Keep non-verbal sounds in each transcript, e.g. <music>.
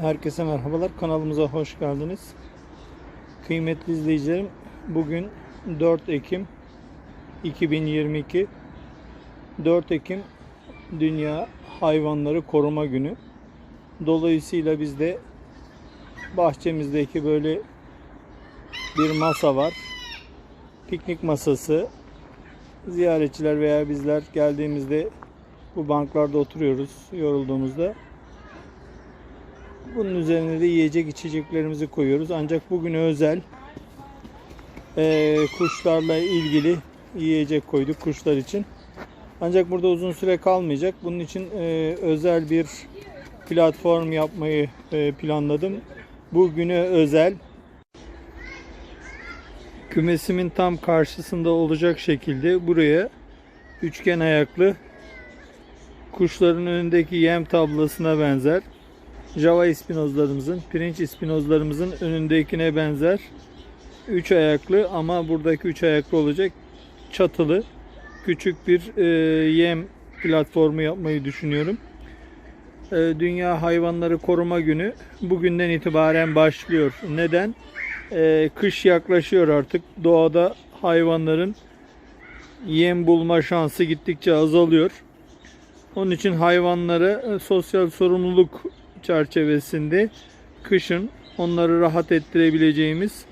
Herkese merhabalar. Kanalımıza hoş geldiniz. Kıymetli izleyicilerim, bugün 4 Ekim 2022. 4 Ekim Dünya Hayvanları Koruma Günü. Dolayısıyla biz de bahçemizdeki böyle bir masa var. Piknik masası. Ziyaretçiler veya bizler geldiğimizde bu banklarda oturuyoruz yorulduğumuzda. Bunun üzerine de yiyecek içeceklerimizi koyuyoruz. Ancak bugün özel eee, kuşlarla ilgili yiyecek koyduk kuşlar için. Ancak burada uzun süre kalmayacak. Bunun için eee, özel bir platform yapmayı eee, planladım. Bugüne özel kümesimin tam karşısında olacak şekilde buraya üçgen ayaklı kuşların önündeki yem tablasına benzer Java ispinozlarımızın, pirinç ispinozlarımızın önündekine benzer. Üç ayaklı ama buradaki üç ayaklı olacak çatılı küçük bir e, yem platformu yapmayı düşünüyorum. E, Dünya Hayvanları Koruma Günü bugünden itibaren başlıyor. Neden? E, kış yaklaşıyor artık. Doğada hayvanların yem bulma şansı gittikçe azalıyor. Onun için hayvanlara e, sosyal sorumluluk çerçevesinde kışın onları rahat ettirebileceğimiz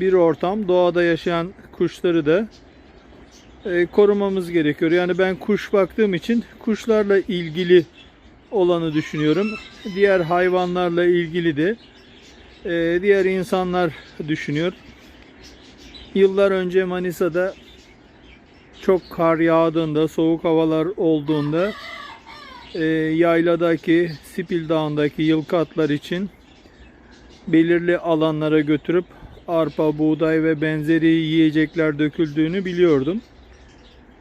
bir ortam. Doğada yaşayan kuşları da e, korumamız gerekiyor. Yani ben kuş baktığım için kuşlarla ilgili olanı düşünüyorum. Diğer hayvanlarla ilgili de e, diğer insanlar düşünüyor. Yıllar önce Manisa'da çok kar yağdığında, soğuk havalar olduğunda e, yayladaki, Sipil Dağı'ndaki yılkı atlar için belirli alanlara götürüp arpa, buğday ve benzeri yiyecekler döküldüğünü biliyordum.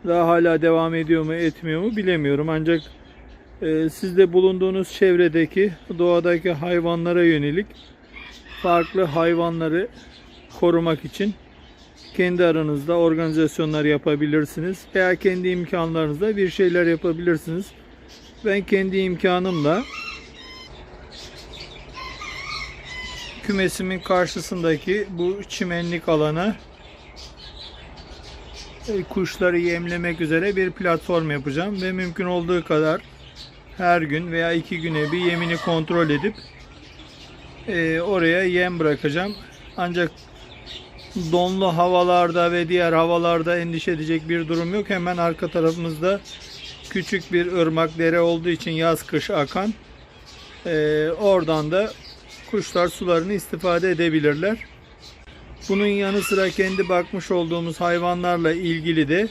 Daha hala devam ediyor mu etmiyor mu bilemiyorum. Ancak e, siz de bulunduğunuz çevredeki doğadaki hayvanlara yönelik farklı hayvanları korumak için kendi aranızda organizasyonlar yapabilirsiniz veya kendi imkanlarınızda bir şeyler yapabilirsiniz. Ben kendi imkanımla kümesimin karşısındaki bu çimenlik alana e, kuşları yemlemek üzere bir platform yapacağım ve mümkün olduğu kadar her gün veya iki güne bir yemini kontrol edip e, oraya yem bırakacağım. Ancak donlu havalarda ve diğer havalarda endişe edecek bir durum yok. Hemen arka tarafımızda küçük bir ırmak dere olduğu için yaz kış akan e, oradan da kuşlar sularını istifade edebilirler. Bunun yanı sıra kendi bakmış olduğumuz hayvanlarla ilgili de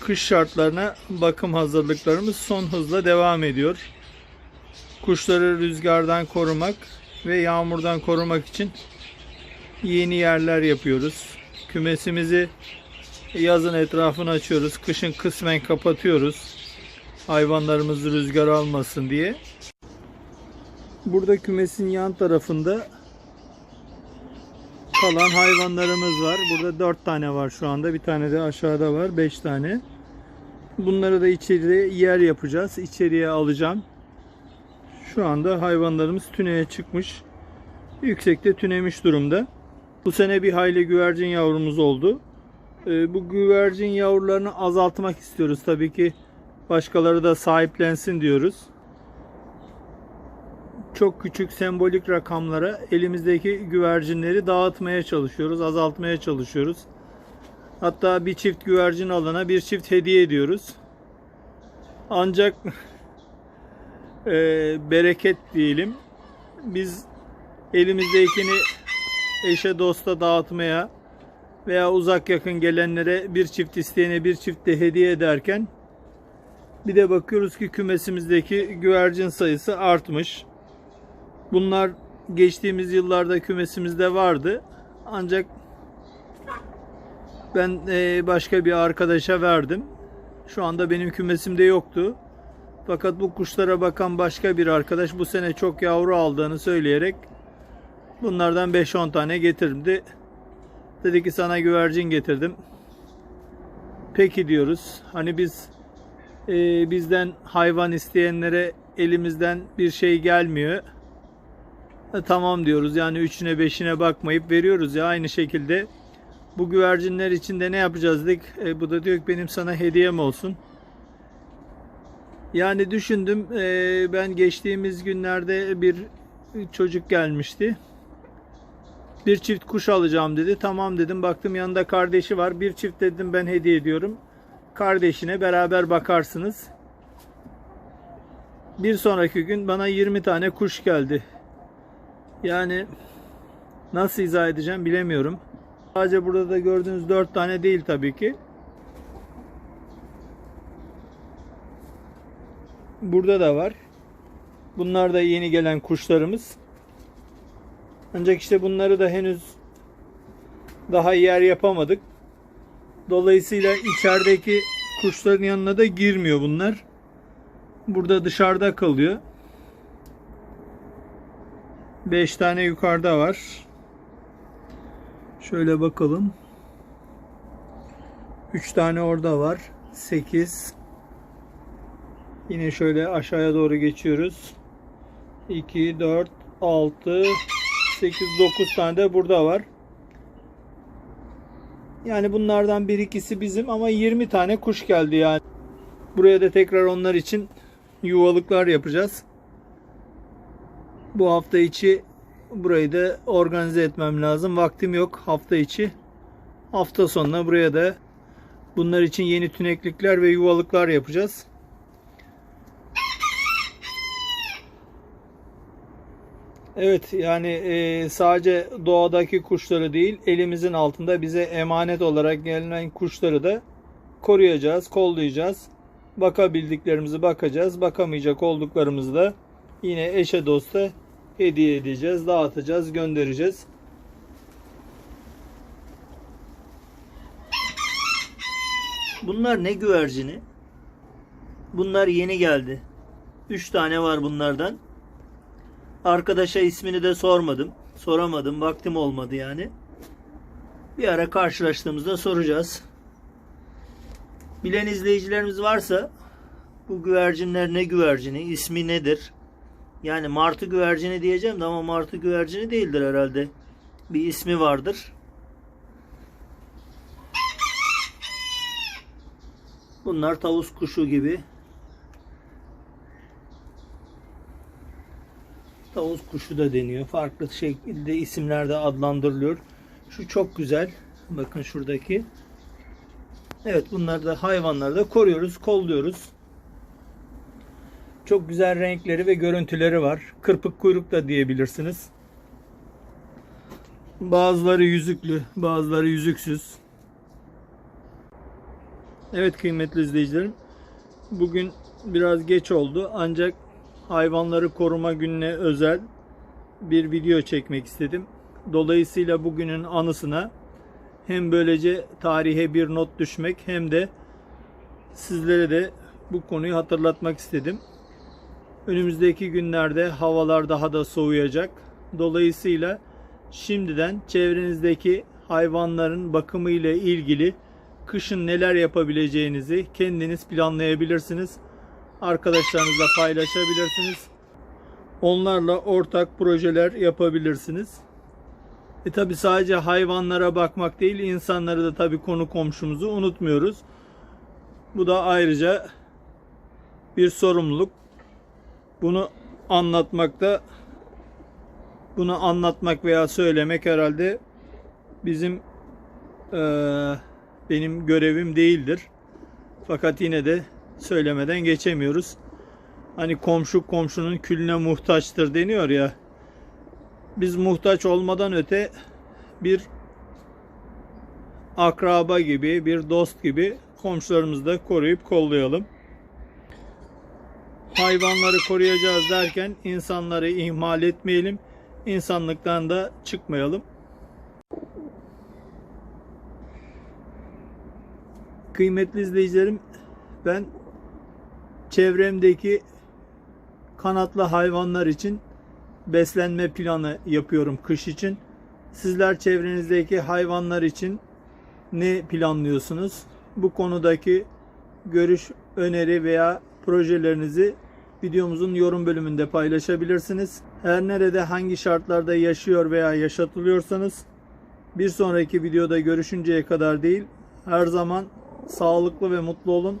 kış şartlarına bakım hazırlıklarımız son hızla devam ediyor. Kuşları rüzgardan korumak ve yağmurdan korumak için yeni yerler yapıyoruz. Kümesimizi yazın etrafını açıyoruz. Kışın kısmen kapatıyoruz. Hayvanlarımız rüzgar almasın diye. Burada kümesin yan tarafında kalan hayvanlarımız var. Burada 4 tane var şu anda. Bir tane de aşağıda var. 5 tane. Bunları da içeriye yer yapacağız. İçeriye alacağım. Şu anda hayvanlarımız tüneye çıkmış. Yüksekte tünemiş durumda. Bu sene bir hayli güvercin yavrumuz oldu. Ee, bu güvercin yavrularını azaltmak istiyoruz. Tabii ki başkaları da sahiplensin diyoruz. Çok küçük sembolik rakamlara elimizdeki güvercinleri dağıtmaya çalışıyoruz, azaltmaya çalışıyoruz. Hatta bir çift güvercin alana bir çift hediye ediyoruz. Ancak <laughs> e, bereket diyelim. Biz elimizdekini eşe dosta dağıtmaya veya uzak yakın gelenlere bir çift isteyene bir çift de hediye ederken bir de bakıyoruz ki kümesimizdeki güvercin sayısı artmış. Bunlar geçtiğimiz yıllarda kümesimizde vardı. Ancak ben e, başka bir arkadaşa verdim. Şu anda benim kümesimde yoktu. Fakat bu kuşlara bakan başka bir arkadaş bu sene çok yavru aldığını söyleyerek bunlardan 5-10 tane getirdi. Dedi ki sana güvercin getirdim. Peki diyoruz. Hani biz e, bizden hayvan isteyenlere elimizden bir şey gelmiyor. E, tamam diyoruz. Yani üçüne beşine bakmayıp veriyoruz ya aynı şekilde. Bu güvercinler için de ne yapacağız dedik. E, bu da diyor ki benim sana hediyem olsun. Yani düşündüm e, ben geçtiğimiz günlerde bir çocuk gelmişti. Bir çift kuş alacağım dedi. Tamam dedim. Baktım yanında kardeşi var. Bir çift dedim ben hediye ediyorum. Kardeşine beraber bakarsınız. Bir sonraki gün bana 20 tane kuş geldi. Yani nasıl izah edeceğim bilemiyorum. Sadece burada da gördüğünüz 4 tane değil tabii ki. Burada da var. Bunlar da yeni gelen kuşlarımız. Ancak işte bunları da henüz daha yer yapamadık. Dolayısıyla içerideki kuşların yanına da girmiyor bunlar. Burada dışarıda kalıyor. 5 tane yukarıda var. Şöyle bakalım. 3 tane orada var. 8 Yine şöyle aşağıya doğru geçiyoruz. 2 4 6 8 9 tane de burada var. Yani bunlardan bir ikisi bizim ama 20 tane kuş geldi yani. Buraya da tekrar onlar için yuvalıklar yapacağız. Bu hafta içi burayı da organize etmem lazım. Vaktim yok hafta içi. Hafta sonuna buraya da bunlar için yeni tüneklikler ve yuvalıklar yapacağız. Evet yani e, sadece doğadaki kuşları değil elimizin altında bize emanet olarak gelen kuşları da koruyacağız, kollayacağız. Bakabildiklerimizi bakacağız. Bakamayacak olduklarımızı da yine eşe dosta hediye edeceğiz, dağıtacağız, göndereceğiz. Bunlar ne güvercini? Bunlar yeni geldi. 3 tane var bunlardan. Arkadaşa ismini de sormadım. Soramadım. Vaktim olmadı yani. Bir ara karşılaştığımızda soracağız. Bilen izleyicilerimiz varsa bu güvercinler ne güvercini, ismi nedir? Yani martı güvercini diyeceğim de ama martı güvercini değildir herhalde. Bir ismi vardır. Bunlar tavus kuşu gibi. Tavus kuşu da deniyor. Farklı şekilde isimlerde adlandırılıyor. Şu çok güzel. Bakın şuradaki. Evet bunları da hayvanları da koruyoruz, kolluyoruz. Çok güzel renkleri ve görüntüleri var. Kırpık kuyruk da diyebilirsiniz. Bazıları yüzüklü, bazıları yüzüksüz. Evet kıymetli izleyicilerim. Bugün biraz geç oldu ancak hayvanları koruma gününe özel bir video çekmek istedim. Dolayısıyla bugünün anısına hem böylece tarihe bir not düşmek hem de sizlere de bu konuyu hatırlatmak istedim. Önümüzdeki günlerde havalar daha da soğuyacak. Dolayısıyla şimdiden çevrenizdeki hayvanların bakımı ile ilgili kışın neler yapabileceğinizi kendiniz planlayabilirsiniz. Arkadaşlarınızla paylaşabilirsiniz. Onlarla ortak projeler yapabilirsiniz. E tabi sadece hayvanlara bakmak değil, insanları da tabi konu komşumuzu unutmuyoruz. Bu da ayrıca bir sorumluluk. Bunu anlatmakta bunu anlatmak veya söylemek herhalde bizim eee benim görevim değildir. Fakat yine de söylemeden geçemiyoruz. Hani komşu komşunun külüne muhtaçtır deniyor ya. Biz muhtaç olmadan öte bir akraba gibi, bir dost gibi komşularımızı da koruyup kollayalım. Hayvanları koruyacağız derken insanları ihmal etmeyelim. İnsanlıktan da çıkmayalım. Kıymetli izleyicilerim, ben çevremdeki kanatlı hayvanlar için beslenme planı yapıyorum kış için. Sizler çevrenizdeki hayvanlar için ne planlıyorsunuz? Bu konudaki görüş, öneri veya projelerinizi videomuzun yorum bölümünde paylaşabilirsiniz. Her nerede hangi şartlarda yaşıyor veya yaşatılıyorsanız bir sonraki videoda görüşünceye kadar değil her zaman sağlıklı ve mutlu olun.